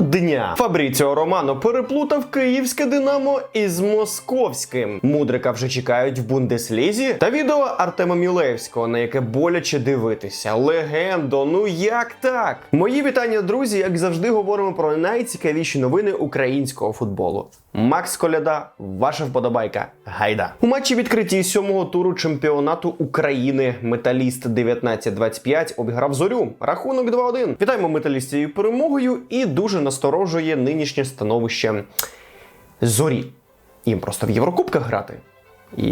дня. Фабріціо Романо переплутав київське Динамо із московським. Мудрика вже чекають в Бундеслізі. Та відео Артема Мілевського, на яке боляче дивитися. Легендо, ну як так? Мої вітання, друзі. Як завжди, говоримо про найцікавіші новини українського футболу. Макс Коляда, ваша вподобайка. Гайда. У матчі відкритті сьомого туру чемпіонату України Металіст 1925 обіграв зорю. Рахунок 2-1. Вітаємо металістів перемогою і дуже насторожує нинішнє становище зорі. Їм просто в Єврокубках грати. І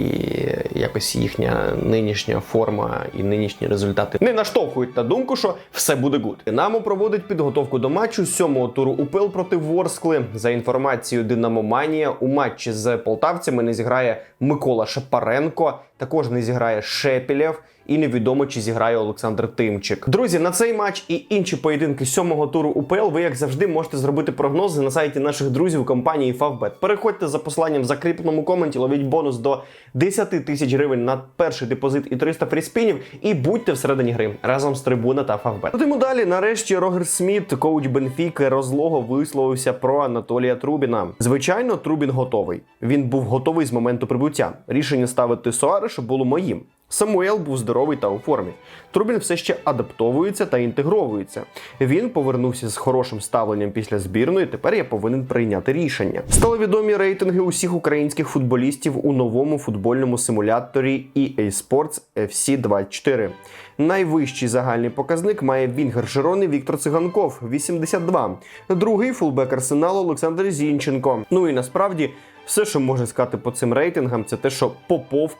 якось їхня нинішня форма і нинішні результати не наштовхують на думку, що все буде гуд. Динамо проводить підготовку до матчу сьомого туру УПЛ проти Ворскли. За інформацією Динамоманія, у матчі з полтавцями не зіграє Микола Шапаренко, також не зіграє Шепілєв. І невідомо, чи зіграє Олександр Тимчик. Друзі, на цей матч і інші поєдинки сьомого туру УПЛ ви, як завжди, можете зробити прогнози на сайті наших друзів компанії Favbet. Переходьте за посиланням в закріпленому коменті, ловіть бонус до 10 тисяч гривень на перший депозит і 300 фріспінів. І будьте всередині гри разом з трибуна та Favbet. Будемо далі. Нарешті Рогер Сміт, коуч Бенфіки, розлого висловився про Анатолія Трубіна. Звичайно, Трубін готовий. Він був готовий з моменту прибуття. Рішення ставити Суареша було моїм. Самуел був здоровий та у формі. Трубін все ще адаптовується та інтегровується. Він повернувся з хорошим ставленням після збірної. Тепер я повинен прийняти рішення. Стали відомі рейтинги усіх українських футболістів у новому футбольному симуляторі EA Sports FC 24. Найвищий загальний показник має Вінгер Жирони Віктор Циганков 82. Другий фулбек арсеналу Олександр Зінченко. Ну і насправді все, що можна сказати по цим рейтингам, це те, що Попов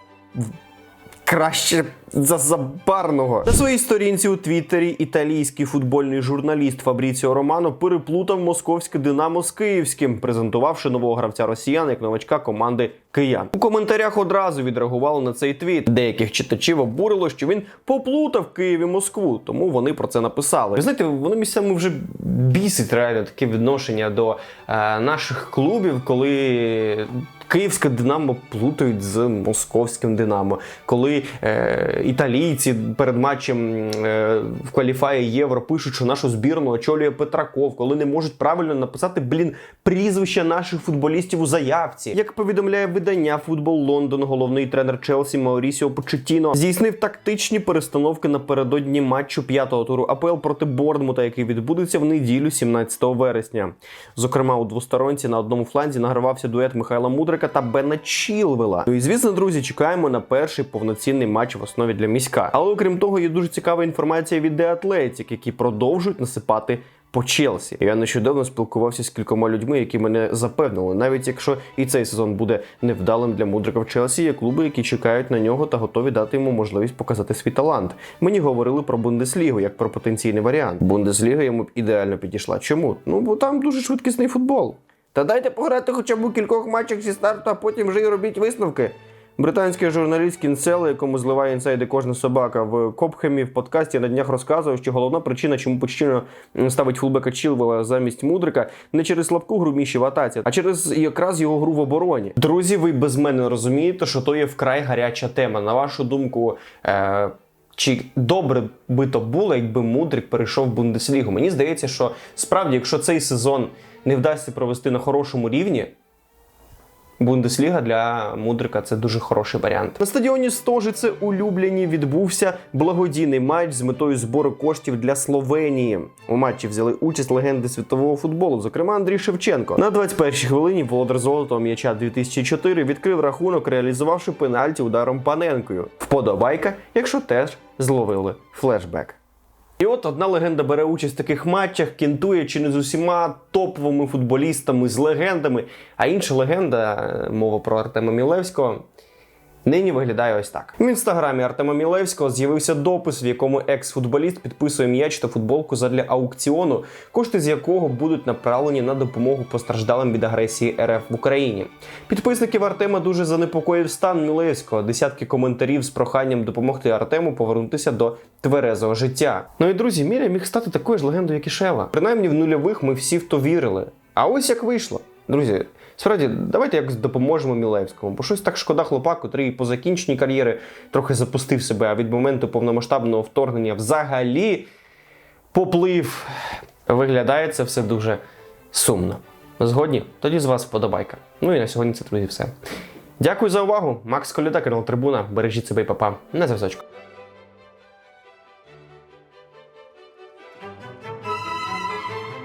краще за забарного. На своїй сторінці у Твіттері італійський футбольний журналіст Фабріціо Романо переплутав московське Динамо з київським, презентувавши нового гравця росіян як новачка команди киян. У коментарях одразу відреагували на цей твіт. Деяких читачів обурило, що він поплутав Київ і Москву, тому вони про це написали. Ви знаєте, вони місцями вже бісить реально таке відношення до е, наших клубів, коли. Київське Динамо плутають з московським Динамо. Коли е, італійці перед матчем е, в кваліфаї Євро пишуть, що нашу збірну очолює Петраков, коли не можуть правильно написати блін прізвища наших футболістів у заявці. Як повідомляє видання Футбол Лондон, головний тренер Челсі Маурісіо Почеттіно здійснив тактичні перестановки напередодні матчу п'ятого туру АПЛ проти Борнмута, який відбудеться в неділю, 17 вересня. Зокрема, у двосторонці на одному фланзі награвався дует Михайла Мудрика та Бена Чілвела. Ну і звісно, друзі, чекаємо на перший повноцінний матч в основі для міська. Але окрім того, є дуже цікава інформація від Athletic, які продовжують насипати. По Челсі я нещодавно спілкувався з кількома людьми, які мене запевнили, навіть якщо і цей сезон буде невдалим для мудрика в Челсі, є клуби, які чекають на нього та готові дати йому можливість показати свій талант. Мені говорили про Бундеслігу як про потенційний варіант. Бундесліга йому ідеально підійшла. Чому? Ну бо там дуже швидкісний футбол. Та дайте пограти хоча б у кількох матчах зі старту, а потім вже й робіть висновки. Британський журналіст Кінцел, якому зливає інсайди кожна собака в Копхемі в подкасті на днях розказував, що головна причина, чому Почтіно ставить фулбека Чілвела замість мудрика, не через слабку гру Міші в атаці, а через якраз його гру в обороні. Друзі, ви без мене розумієте, що то є вкрай гаряча тема. На вашу думку. Е- чи добре би то було, якби Мудрик перейшов в Бундеслігу? Мені здається, що справді, якщо цей сезон не вдасться провести на хорошому рівні, Бундесліга для Мудрика це дуже хороший варіант. На стадіоні Стожице улюблені відбувся благодійний матч з метою збору коштів для Словенії. У матчі взяли участь легенди світового футболу, зокрема Андрій Шевченко. На 21-й хвилині володар золотого м'яча 2004 відкрив рахунок, реалізувавши пенальті ударом паненкою. Вподобайка, якщо теж зловили флешбек. І от одна легенда бере участь в таких матчах, кінтує чи не з усіма топовими футболістами з легендами. А інша легенда, мова про Артема Мілевського, нині виглядає ось так. В інстаграмі Артема Мілевського з'явився допис, в якому екс-футболіст підписує м'яч та футболку задля аукціону, кошти з якого будуть направлені на допомогу постраждалим від агресії РФ в Україні. Підписників Артема дуже занепокоїв стан Мілевського. Десятки коментарів з проханням допомогти Артему повернутися до тверезого життя. Ну і друзі, Міря міг стати такою ж легендою, як і Шева. Принаймні в нульових ми всі в то вірили. А ось як вийшло. Друзі, справді, давайте якось допоможемо Мілевському, бо щось так шкода хлопак, котрий по закінченні кар'єри трохи запустив себе, а від моменту повномасштабного вторгнення взагалі поплив. Виглядає це все дуже Сумно. Згодні? Тоді з вас вподобайка. Ну і на сьогодні це, друзі, все. Дякую за увагу. Макс Коляда, канал Трибуна. Бережіть себе і папа. На зв'язочку.